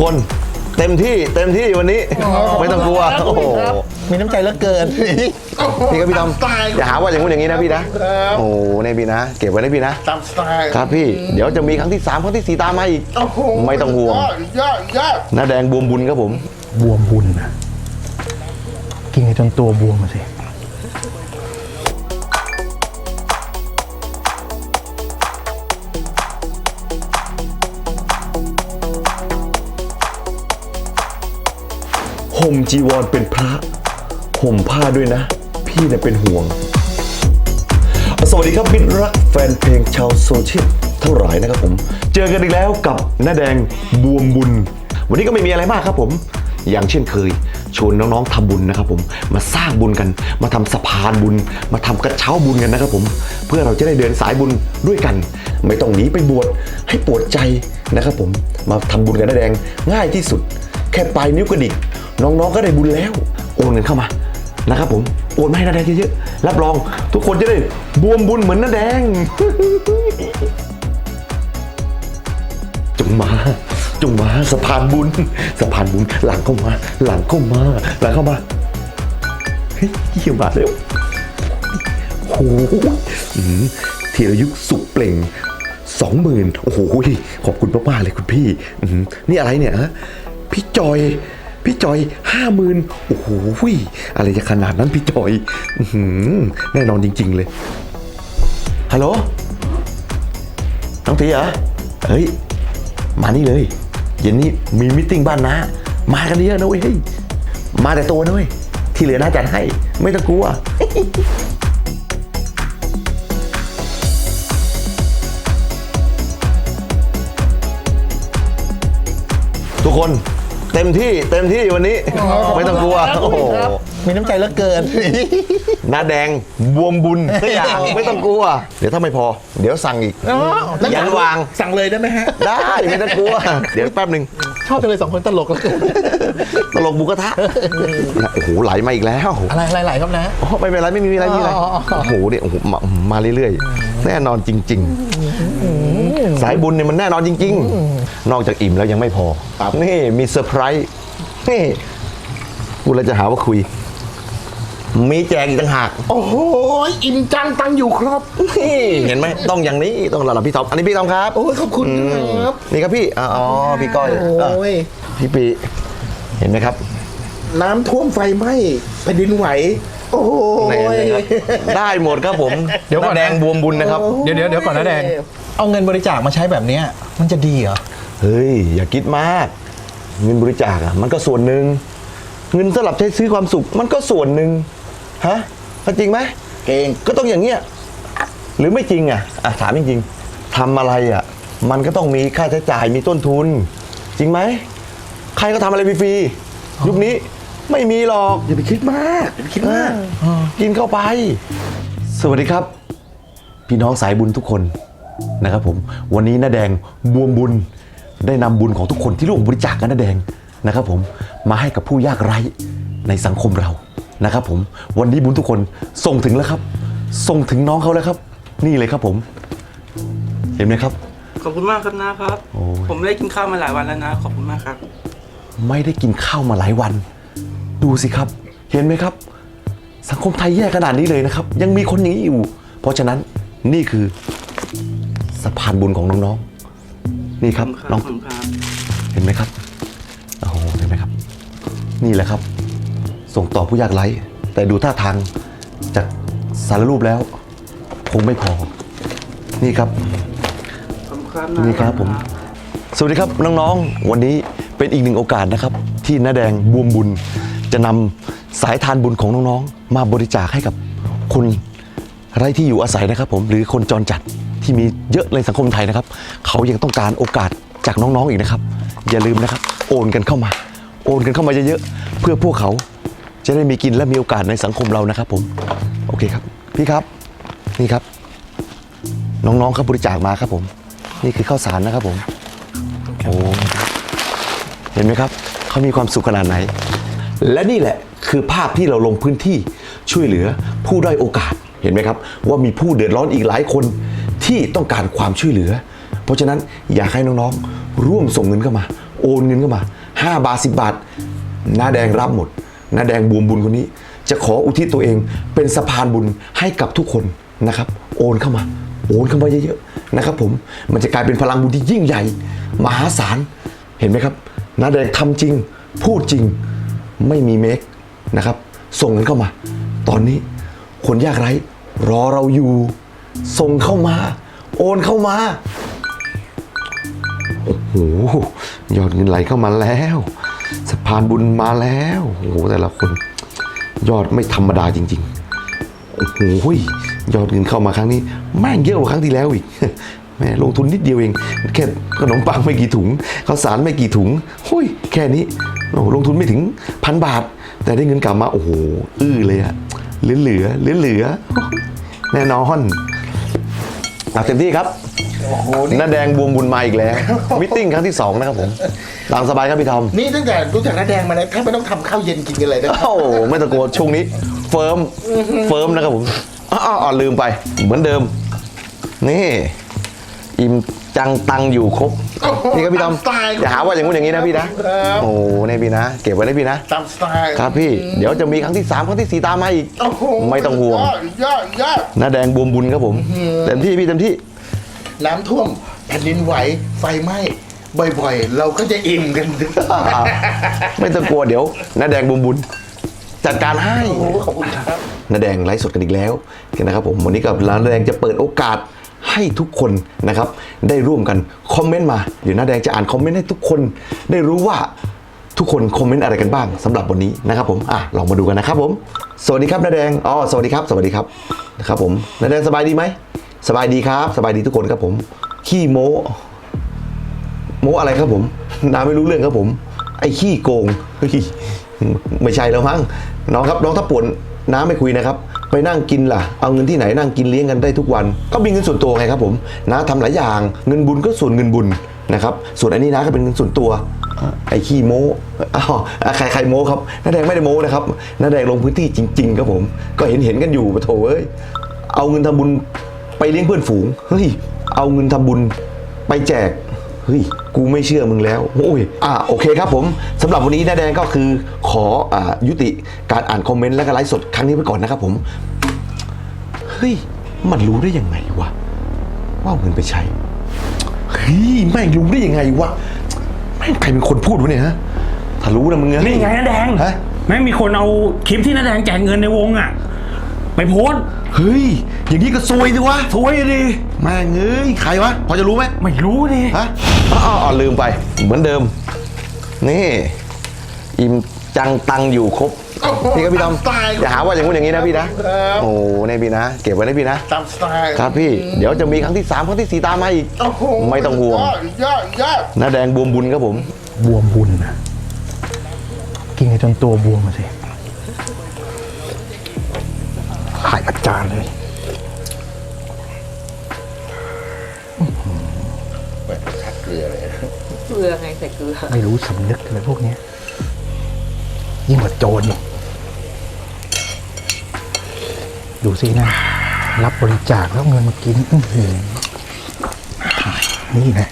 คน เต็มที่เต็มที่วันนี้ ไม่ต้องกลัวโอ้โหมีน้ำใจเหลือเกิน พี่ครับพี่ทอมตามสไตล์อย่าหาว่าอย่างงู้นอย่างนี้นะพี่นะครับโอ้โหเนี่ยพี่นะ เก็บไว้นะพี่นะ ตามสไตล์ครับพี่เดี๋ยวจะมีครั้งที่สามครั้งที่สี่ตามมาอีก โอ้โหไม่ต้องห่วง ยอดยอดยอดน้าแดงบวมบุญครับผม บวมบุญนะกินกันจนตัวบวมมาสิ ห่มจีวรเป็นพระห่มผ้าด้วยนะ พี่เนี่ยเป็นห่วง สวัสดีครับมิตรรักแฟนเพลงชาวโซเชียลเท่าไหร่นะครับผม เจอกันอีกแล้วกับน้าแดงบวมบุญ วันนี้ก็ไม่มีอะไรมากครับผม อย่างเช่นเคย ชวนน้องๆทำบุญนะครับผมมาสร้างบุญกัน มาทำสะพานบุญ มาทำกระเช้าบุญกันนะครับผม เพื่อเราจะได้เดินสายบุญด้วยกัน ไม่ต้องหนีไปบวชให้ปวดใจนะครับผมมาทำบุญกันน้าแดงง่ายที่สุด แค่ปลายนิ้วกระดิก น้องๆก็ได้บุญแล้ว โอนเงินเข้ามานะครับผมโอนมาให้น้าแดงเยอะๆรับรอง ทุกคนจะได้บวมบุญเหมือนน้าแดงจงมาจงมาสะพานบุญสะพานบุญหลังเข้ามา หลังเข้ามาหลังเข้ามาเฮ้ยเยี่ยมมาแล้วโอ้โหอืมธีรยุทธสุขเปล่งสองหมื่นโอ้โหขอบคุณมากๆเลยคุณพี่อืมนี่อะไรเนี่ยฮะพี่จอย พี่จอยห้าหมื่นโอ้โหอะไรจะขนาดนั้นพี่จอยอแน่นอนจริง ๆ เลยฮัลโหลน้องตีเหรอเฮ้ยมานี่เลยเย็นนี้มีมิทติ้งบ้านนะมากันเยอะนะเว้ยเฮยมาแต่ตัวนะเว้ยที่เหลือน้าจัดให้ไม่ต้องกลัวทุกคน เต็มที่เต็มที่วันนี้ ไม่ต้องกลัวโอ้โหมีน้ำใจเหลือเกิน หน้าแดงบวมบุญทุกอย่างไม่ต้องกลัว เดี๋ยวถ้าไม่พอ เดี๋ยวสั่งอีกยันวางสั่งเลยได้ไหมฮะ ได้ไม่ต้องกลัว เดี๋ยวแป๊บหนึ่งชอบจังเลยสองคนตลกเหลือเกินตลกบุกระทะโอ้โหไหลมาอีกแล้ว อะไรอะไรไหลครับนะอ๋อไม่เป็นไรไม่มีอะไรไม่มีอะไรอ๋ออ๋ออ๋อโอ้โหเนี่ยโอ้โหมามาเรื่อยๆ แน่นอนจริง ๆ สายบุญเนี่ยมันแน่นอนจริง ๆ นอกจากอิ่มแล้วยังไม่พอนี่มีเซอร์ไพรส์นี่พูดแล้วจะหาว่าคุย มีแจกอีกต่างหาก โอ้โห อิ่มจังตังอยู่ครับนี่เห็นไหมต้องอย่างนี้ต้องระดับพี่ท็อปอันนี้พี่ท็อปครับโอ้ยขอบคุณครับนี่ครับพี่อ๋ออ๋อพี่ก้อยโอ้ยอะพี่ปีเห็นไหมครับ น้ำท่วมไฟไหม้แผ่นดินไหว โอ้โหไหนนะครับได้หมดครับผมเดี๋ยวก่อนนะ แดงบวมบุญนะครับ เดี๋ยวเดี๋ยวเดี๋ยวก่อนนะแดง เอาเงินบริจาคมาใช้แบบเนี้ยมันจะดีเหรอ เฮ้ย อย่าคิดมาก เงินบริจาคอะมันก็ส่วนหนึ่งเงินสำหรับใช้ซื้อความสุข มันก็ส่วนหนึ่งฮะแล้วจริงไหมเก่งก็ต้องอย่างเงี้ยหรือไม่จริงอะอะถามจริงๆทำอะไรอะมันก็ต้องมีค่าใช้จ่ายมีต้นทุน จริงไหมใครก็ทำอะไรฟรีๆยุคนี้ ไม่มีหรอกอย่าไปคิดมากอย่าไปคิดมากอะกินเข้าไป สวัสดีครับ พี่น้องสายบุญทุกคนนะครับผม วันนี้น้าแดงบวมบุญ ได้นำบุญของทุกคนที่ร่วมบริจาคกันน้าแดงนะครับผมมาให้กับผู้ยากไร้ในสังคมเรานะครับผมวันนี้บุญทุกคนส่งถึงแล้วครับ ส่งถึงน้องเขาแล้วครับ นี่เลยครับผม เห็นไหมครับ ขอบคุณมากครับนะครับ โอ้ย ผมไม่ได้กินข้าวมาหลายวันแล้วนะ ขอบคุณมากครับ ไม่ได้กินข้าวมาหลายวัน ดูสิครับ เห็นไหมครับ สังคมไทยแย่ขนาดนี้เลยนะครับ ยังมีคนอย่างนี้อยู่ เพราะฉะนั้นนี่คือสะพานบุญของน้องๆ นี่ครับขอบน้องคุณครับเห็นไหมครับโอ้โหเห็นไหมครับ นี่แหละครับ ส่งต่อผู้ยากไร้แต่ดูท่าทางจากสารรูปแล้วคงไม่พอ นี่ครับขอบคุณครับนี่ครับผม สวัสดีครับน้องๆ วันนี้เป็นอีกหนึ่งโอกาสนะครับ ที่น้าแดงบวมบุญ จะนำสายทานบุญของน้องๆ มาบริจาคให้กับคนไร้ที่อยู่อาศัยนะครับผมหรือคนจรจัดที่มีเยอะในสังคมไทยนะครับ เขายังต้องการโอกาสจากน้องๆอีกนะครับ อย่าลืมนะครับ โอนกันเข้ามา โอนกันเข้ามาเยอะๆเพื่อพวกเขาจะได้มีกินและมีโอกาสในสังคมเรานะครับ ผมโอเคครับ พี่ครับนี่ครับ น้องๆเขาบริจาคมาครับผม นี่คือข้าวสารนะครับผมโอ้เห็นไหมครับเขามีความสุขขนาดไหน และนี่แหละคือภาพที่เราลงพื้นที่ช่วยเหลือผู้ด้อยโอกาสเห็นไหมครับ ว่ามีผู้เดือดร้อนอีกหลายคนที่ต้องการความช่วยเหลือ เพราะฉะนั้นอยากให้น้องๆ ร่วมส่งเงินเข้ามา โอนเงินเข้ามา 5 บาท 10 บาทหน้าแดงรับหมดหน้าแดงบวมบุญคนนี้ จะขออุทิศตัวเองเป็นสะพานบุญให้กับทุกคนนะครับ โอนเข้ามา โอนเข้ามาเยอะๆนะครับ ผมมันจะกลายเป็นพลังบุญที่ยิ่งใหญ่ มหาศาลเห็นไหมครับหน้าแดงทำจริง พูดจริง ไม่มีเมคนะครับ ส่งเงินเข้ามา ตอนนี้คนยากไร้รอเราอยู่ ส่งเข้ามา โอนเข้ามา โอ้โห ยอดเงินไหลเข้ามาแล้วสะพานบุญมาแล้วโอ้โหแต่ละคน ยอดไม่ธรรมดาจริง ๆ โอ้โหยอดเงินเข้ามาครั้งนี้แม่งเยอะกว่าครั้งที่แล้วอีก แม่ลงทุนนิดเดียวเอง แค่ขนมปังไม่กี่ถุงข้าวสารไม่กี่ถุงหุ้ยแค่นี้โอ้โหลงทุนไม่ถึงพันบาท แต่ได้เงินกลับมาโอ้โหอื้อเลยอะเหลือเหลือเหลือเหลือๆแน่นอนเอาเต็มที่ครับโอ้โหนี่น้าแดงบวมบุญมาอีกแล้วมิทติ้งครั้งที่2นะครับผมตามสบายครับพี่ทอมนี่ตั้งแต่รู้จักน้าแดงมาแล้วถ้าไม่ต้องทำข้าวเย็นกินกันเลยนะโอ้โหไม่ตะโกนช่วงนี้ เฟิร์มเฟิร์มนะครับผมอ้าวอ้าวลืมไปเหมือนเดิม นี่ อิ่มจังตังอยู่ครบนี่ครับพี่ทอมตามสไตล์อย่าหาว่าอย่างงู้นอย่างนี้นะพี่นะ ครับโอ้โหนี่พี่นะ เก็บไว้นะพี่นะ ตามสไตล์ครับพี่เดี๋ยวจะมีครั้งที่3ครั้งทีสี่4ตามมาอีก โอ้โหไม่ต้องห่วงยอดยอดยอดน้าแดงบวมบุญครับผมเต็มที่พี่เต็มที่ น้ำท่วมแผ่นดินไหวไฟไหม้บ่อยๆ เราก็จะอิ่มกันไม่ต้องกลัวเดี๋ยวน้าแดงบวมบุญ จัดการให้โอ้โหขอบคุณครับ น้าแดงไลฟ์สดกันอีกแล้วนะครับผมวันนี้กับร้านน้าแดงจะเปิดโอกาส ให้ทุกคนนะครับได้ร่วมกันคอมเมนต์มาเดี๋ยวน้าแดงจะอ่านคอมเมนต์ให้ทุกคนได้รู้ว่าทุกคนคอมเมนต์อะไรกันบ้างสำหรับวันนี้นะครับผมอะลองมาดูกันนะครับผมสวัสดีครับน้าแดงอ๋อสวัสดีครับ สวัสดีครับนะครับผมน้าแดงสบายดีไหมสบายดีครับ สบายดีทุกคนครับผม ขี้โมโมอะไรครับผมน้าไม่รู้เรื่องครับผม ไอ้ขี้โกงไม่ใช่แล้วมั้งน้องครับน้องถ้าปวนน้าไม่คุยนะครับ ไปนั่งกินล่ะ เอาเงินที่ไหนนั่งกินเลี้ยงกันได้ทุกวัน ก็มีเงินส่วนตัวไงครับผมน้าทำหลายอย่างเงินบุญก็ส่วนเงินบุญนะครับส่วนอันนี้น้าก็เป็นเงินส่วนตัวไอ้ขี้โม้อ้าวใครใครโม้ครับน้าแดงไม่ได้โม้นะครับน้าแดงลงพื้นที่จริง ๆ ครับผม ก็เห็นเห็นกันอยู่ปะโถเอ้ยเอาเงินทำบุญไปเลี้ยงเพื่อนฝูงเฮ้ยเอาเงินทำบุญไปแจก เฮ้ย กูไม่เชื่อมึงแล้วโอ้ยอ่าโอเคครับผมสำหรับวันนี้น้าแดงก็คือขออ่ายุติการอ่านคอมเมนต์และก็ไลฟ์สดครั้งนี้ไปก่อนนะครับผมเฮ้ยมันรู้ได้ยังไงวะว่าเอาเงินไปใช้เฮ้ยแม่งรู้ได้ยังไงวะแม่งใครเป็นคนพูดวะเนี่ยฮะถ้ารู้นะมึงอะนี่ไงน้าแดงฮะ แม่งมีคนเอาคลิปที่น้าแดงแจกเงินในวงอะ ไปโพสต์ เฮ้ย อย่างนี้ก็ซวยสิวะสวยดิแม่งเอ้ยใครวะ พอจะรู้ไหมไม่รู้ดิฮะอ๋ออ๋อลืมไป เหมือนเดิม นี่ อิ่มจังตังอยู่ครบโอ้โหนี่ครับพี่ทอมตามสไตล์อย่าหาว่าอย่างงู้นอย่างนี้นะพี่นะครับโอ้ในพี่นะ เก็บไว้นะพี่นะตามสไตล์ครับพี่ เดี๋ยวจะมีครั้งที่3ครั้งทีสี่4ตามมาอีกโอ้โหไม่ต้องห่วงยอดยอดยอดน้าแดงบวมบุญครับผม บวมบุญนะกินกันจนตัวบวมมาสิ ขายประจานเลยคัดเกลือเลยเกลือไงใส่เกลือไม่รู้สำนึกเลยพวกเนี้ยยิ่งกว่าโจรอีกดูสินะ รับบริจาคแล้วเงินมากินอื้อหือนี่นะ